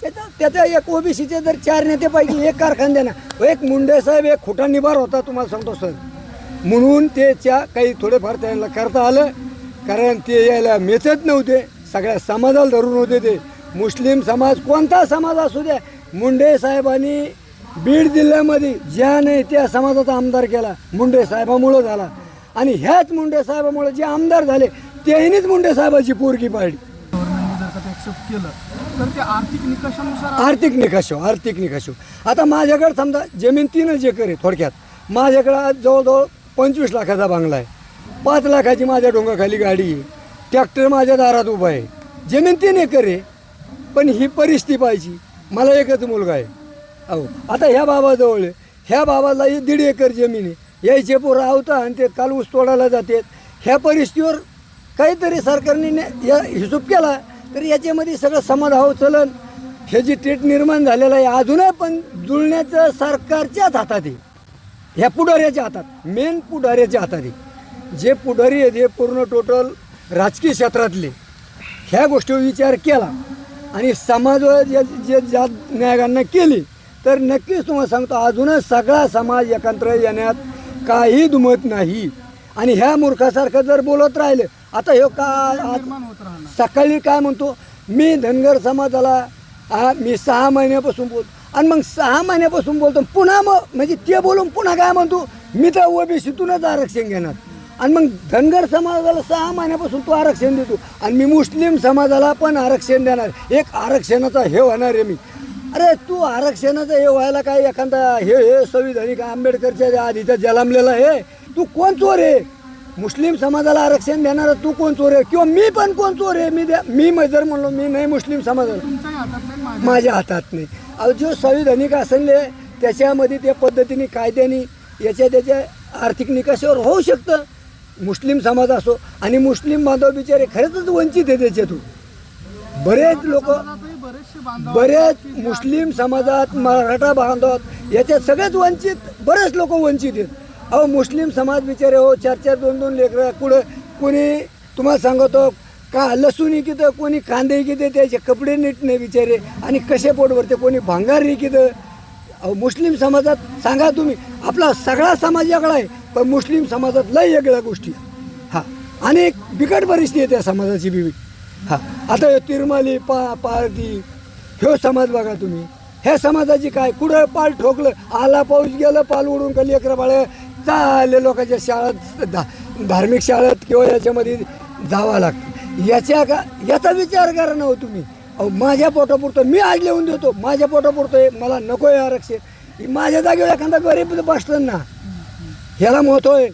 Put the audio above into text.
त्याचा त्याचा एक ओबीसीचे जर चार नेतेपैकी एक कारखानदाना. एक मुंडे साहेब एक खोटा निभार होता तुम्हाला सांगतो सर. म्हणून त्याच्या काही थोडेफार त्यांना करता आलं कारण ते यायला मेचत नव्हते सगळ्या समाजाला धरून होते ते. मुस्लिम समाज कोणता समाज असू द्या मुंडे साहेबांनी बीड जिल्ह्यामध्ये ज्या नाही त्या समाजाचा आमदार केला मुंडे साहेबामुळं झाला. आणि ह्याच मुंडे साहेबामुळे जे आमदार झाले त्यांनीच मुंडे साहेबाची पोरगी पाडली. गव्हर्नमेंटने जर का ते ॲक्सेप्ट केलं. तर ते आर्थिक निकषानुसार आर्थिक निकष आर्थिक निकष. आता माझ्याकडे समजा जमीन तीनच एकर आहे थोडक्यात. माझ्याकडं आज जवळजवळ पंचवीस लाखाचा बांगला आहे. पाच लाखाची माझ्या डोंगाखाली गाडी आहे. ट्रॅक्टर माझ्या दारात उभा आहे. जमीन तीन एकर आहे. पण ही परिस्थिती पाहिजे मला एकच मुलगा आहे. अहो आता ह्या बाबाजवळ आहे. ह्या बाबाला ही दीड एकर जमीन आहे. यायचे पोरं आवता आणि ते काल ऊस तोडायला जातात. ह्या परिस्थितीवर काहीतरी सरकारने या हिशोब केला. तर याच्यामध्ये सगळं समाधाव चलन. हे जे टेट निर्माण झालेलं आहे अजूनही पण जुळण्याचं सरकारच्याच हातात आहे. ह्या पुढाऱ्याच्या हातात मेन पुढाऱ्याच्या हातात आहे. जे पुढारी आहेत हे पूर्ण टोटल राजकीय क्षेत्रातले. ह्या गोष्टीवर विचार केला आणि समाज जे जे ज्या न्यायागांना केली तर नक्कीच तुम्हाला सांगतो अजूनच सगळा समाज एकत्र येण्यात काही दुमत नाही. आणि ह्या मूर्खासारखं जर बोलत राहिलं आता हे का आज निर्माण होत राहणार. सकाळी काय म्हणतो मी धनगर समाजाला हा मी सहा महिन्यापासून बोल आणि मग सहा महिन्यापासून बोलतो पुन्हा मग म्हणजे ते बोलून पुन्हा काय म्हणतो मी तर ओबीसीतूनच आरक्षण घेणार. आणि मग धनगर समाजाला सहा महिन्यापासून तू आरक्षण देतो आणि मी मुस्लिम समाजाला पण आरक्षण देणार. एक आरक्षणाचा हे होणार आहे मी. अरे तू आरक्षणाचं हे व्हायला काय एखादा हे हे संविधानिक आंबेडकरच्या आधीचा जन्मलेला आहे? तू कोण चोर आहे? मुस्लिम समाजाला आरक्षण देणारा तू कोण चोर आहे? किंवा मी पण कोण चोर आहे? मी द्या मी म- जर म्हणलो मी नाही मुस्लिम समाजाला. माझ्या हातात नाही. अहो जो संविधानिक असले त्याच्यामध्ये त्या पद्धतीने कायद्याने याच्या त्याच्या आर्थिक निकषावर होऊ शकतं. मुस्लिम समाज असो आणि मुस्लिम बांधव बिचारे खरंच वंचित आहे त्याच्यातून. बरेच लोक समाजातही बरेचसे बांधव बरेच मुस्लिम समाजात मराठा बांधवात याच्यात सगळेच वंचित बरेच लोक वंचित आहेत. अहो मुस्लिम समाज बिचारे हो चार चार दोन दोन लेकरं कुठं कोणी तुम्हाला सांगतो का लसूण इकितं कोणी कांदे इकिते त्याचे कपडे नीट नाही बिचारे. आणि कसे पोट भरते कोणी भांगार इकितं. अहो मुस्लिम समाजात सांगा तुम्ही आपला सगळा समाज वेगळा आहे पण मुस्लिम समाजात लय वेगळ्या गोष्टी हा आणि एक बिकट परिस्थिती आहे त्या समाजाची बिबी हा आता तिरमाली पा पारदी ह्यो समाज बघा तुम्ही. ह्या समाजाची काय कुठं पाल ठोकलं आला पाऊस गेलं पाल उडून का लेकरं बाळ चालले लोकांच्या शाळेत धा धार्मिक शाळेत किंवा याच्यामध्ये जावं लागतं. याच्या का याचा विचार करा ना हो तुम्ही. अहो माझ्या पोटापुरतं मी आज लिहून देतो. माझ्या पोटापुरतं आहे मला नको आहे आरक्षण. माझ्या जागेवर एखादा गरीब बसलं ना ह्याला महत्त्व आहे.